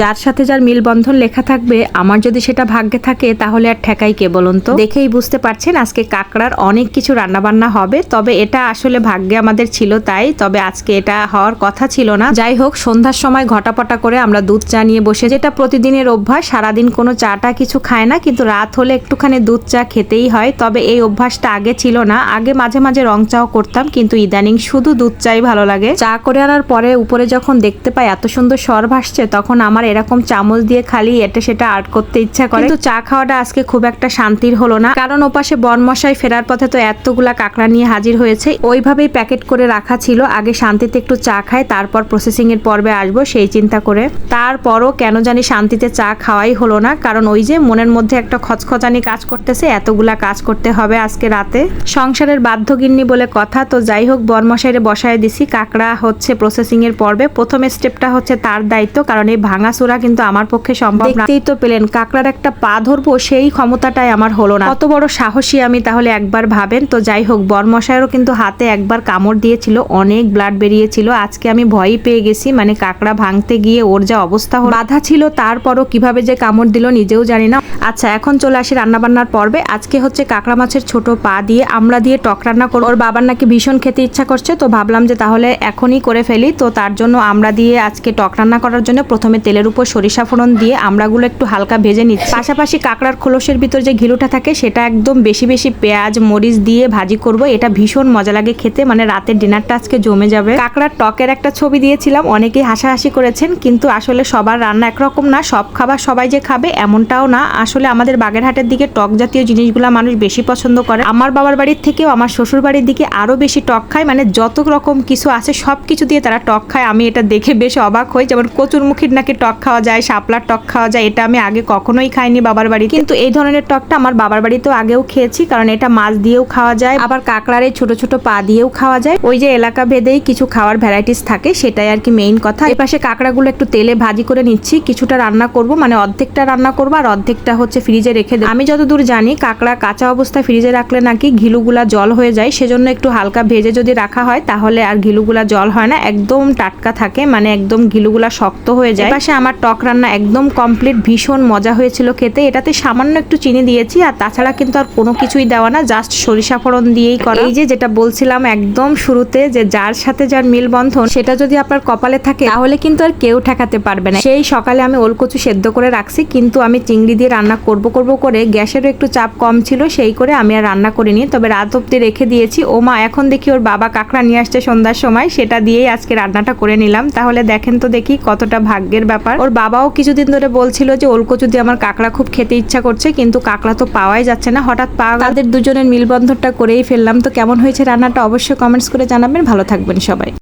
যার সাথে যার মিলবন্ধন লেখা থাকবে, আমার যদি সেটা ভাগ্যে থাকে, তাহলে আর ঠেকাই কে বলুন তো? দেখেই বুঝতে পারছেন, আজকে কাকড়ার অনেক কিছু রান্নাবান্না হবে, তবে এটা আসলে ভাগ্যে আমাদের ছিল তাই, তবে আজকে এটা হওয়ার কথা ছিল না। যাই হোক, সন্ধ্যার সময় ঘটাপটা করে আমরা দুধ চা নিয়ে বসে, যেটা প্রতিদিনের অভ্যাস, সারাদিন কোনো চাটা কিছু খায় না, কিন্তু রাত হলে একটুখানি দুধ চা খেতেই হয়, তবে এই অভ্যাসটা আগে ছিল না। আগে মাঝে মাঝে রং চাও করতাম, কিন্তু ইদানিং শুধু দুধ চাই ভালো লাগে। চা করে আনার পরে উপরে যখন দেখতে পাই এত সুন্দর স্বর ভাসছে, তখন আমার এরকম চামচ দিয়ে খালি এটা সেটা আর্ট করতে ইচ্ছা করে। কিন্তু চা খাওয়াটা আজকে খুব একটা শান্তির হলো না। কারণ ওপাশে বনমশাই ফেরার পথে তো এতগুলা কাঁকড়া নিয়ে হাজির হয়েছে। ওইভাবেই প্যাকেট করে রাখা ছিল। আগে শান্তিতে একটু চা খাই তারপর প্রসেসিং এর পর্বে আসব, সেই চিন্তা করে। তারপরও কেন জানি শান্তিতে চা খাওয়াই হলো না। কারণ ওই যে মনের মধ্যে একটা খচখচানি কাজ করতেছে, এতগুলা কাজ করতে হবে আজকে রাতে। সংসারের বাধ্যগিন্নি বলে কথা। তো যাই হোক বরমশাইরে বসায় দিছি। কাঁকড়া হচ্ছে প্রসেসিং এর পর্বে। প্রথম স্টেপটা হচ্ছে তার দায়িত্ব। কারণ এই ভাঙাচোরা কিন্তু আমার পক্ষে সম্ভব না। তো পেলেন কাঁকড়ার একটা পা ধরবো, সেই ক্ষমতাটাই আমার হলো না। কত বড় সাহসী আমি তাহলে একবার ভাবেন? তো যাই হোক, বরমশাইয়েরও কিন্তু হাতে একবার কামড় দিয়েছিল, অনেক ব্লাড বেরিয়েছিল। আজকে আমি ভয়ই পেয়ে গেছি মানে কাঁকড়া ভাঙতে গিয়ে ওর যা অবস্থা হলো। বাধা ছিল, তারপরও কীভাবে যে কামড় দিল নিজেও জানি না। আচ্ছা এখন চলে আসি রান্নাবান্নার পর্বে। আজকে হচ্ছে কাঁকড়া মাছের ছোট পা দিয়ে আমরা দিয়ে টক রান্না করব। ওর বাবার নাকি ভীষণ খেতে ইচ্ছা করছে, তো ভাবলাম যে তাহলে এখনই করে ফেলি। তো তার জন্য আমরা দিয়ে আজকে টক রান্না করার জন্য প্রথমে তেলের উপর সরিষা ফোড়ন দিয়ে আমরাগুলো একটু হালকা ভেজে নিচ্ছি। পাশাপাশি কাঁকড়ার খোলসের ভিতর যে ঘিলুটা থাকে, সেটা একদম বেশি বেশি পেঁয়াজ, মরিচ দিয়ে ভাজি করব। এটা ভীষণ মজা লাগে খেতে মানে রাতের ডিনারটা আজকে জমে যাবে। কাঁকড়ার টকের একটা ছবি দিয়েছিলাম, অনেকেই হাসাহাসি করেছেন, কিন্তু আসলে সবার রান্না একরকম না, সব খাবার সবাই যে খাবে এমনটাও না। আসলে আমাদের বাগেরহাটের দিকে টক জাতীয় জিনিসগুলো মানুষ বেশি পছন্দ করে। আমার বাবার বাড়ির থেকেও আমার শ্বশুর বাড়ির দিকে আরও বেশি টক খায় মানে যত রকম কিছু আছে সব কিছু দিয়ে তারা টক খায়। আমি এটা দেখে বেশ অবাক হই, যেমন কচুরমুখীর নাকি টক খাওয়া যায়, শাপলার টক খাওয়া যায়, এটা আমি আগে কখনোই খাইনি বাবার বাড়ি কিন্তু এই ধরনের টকটা আমার বাবার বাড়িতেও আগেও খেয়েছি, কারণ এটা মাছ দিয়েও খাওয়া যায়, আবার কাঁকড়ার এই ছোট ছোট পা দিয়েও খাওয়া যায়। ওই যে এলাকা ভেদেই কিছু খাওয়ার ভ্যারাইটিস থাকে, সেটাই আর কি মেইন কথা। এপাশে কাঁকড়াগুলো একটু তেলে ভাজি করে নিচ্ছি, কিছুটা রান্না করব মানে অর্ধেকটা রান্না করব, আর অর্ধেকটা হচ্ছে ফ্রিজে রেখে দেবো। আমি যতদূর জানি, কাঁকড়া কাঁচা অবস্থায় ফ্রিজে রাখলে নাকি ঘিলুগুলা জল হয়ে যায়, সেজন্য একটু হালকা ভেজে যদি রাখা হয়, তাহলে আর ঘিলুগুলা জল হয় না, একদম টাটকা থাকে মানে একদম ঘিলুগুলা শক্ত হয়ে যায়। পাশে আমার টক রান্না একদম কমপ্লিট ভীষণ মজা হয়েছিল খেতে। এটাতে সামান্য একটু চিনি দিয়েছি, আর তাছাড়া কিন্তু আর কোনো কিছুই দেওয়া না জাস্ট সরিষা ফোড়ন দিয়েই করা। এই যে যেটা বলছিলাম একদম শুরুতে যে যার সাথে যার মিলবন্ধন সেটা যদি আপনার কপালে থাকে, তাহলে কিন্তু আর কেউ ঠেকাতে পারবে না। সেই সকালে আমি ওলকচু সেদ্ধ করে রাখছি, কিন্তু আমি চিংড়ি দিয়ে রান্না করব করব করে গ্যাসেরও একটু চাপ কম ছিল, সেই করে আমি আর রান্না করিনি। তবে রাত অব্দি রেখে দিয়েছি। ও মা, এখন দেখি ওর বাবা কাঁকড়া নিয়ে আসছে সন্ধ্যার সময়, সেটা দিয়েই আজকে রান্নাটা করে নিলাম। তাহলে দেখেন তো দেখি কতটা ভাগ্যের ব্যাপার। ওর বাবাও কিছুদিন ধরে বলছিল যে ওলকচু দিয়ে আমার কাঁকড়া খুব খেতে ইচ্ছা করছে, কিন্তু কাঁকড়া তো পাওয়াই যাচ্ছে না। হঠাৎ পা তাদের দুজনের মিলবন্ধনটা করেই ফেললাম। তো কেমন হয়েছে রান্নাটা অবশ্যই কমেন্টস করে জানাবেন। ভালো থাকবেন সবাই।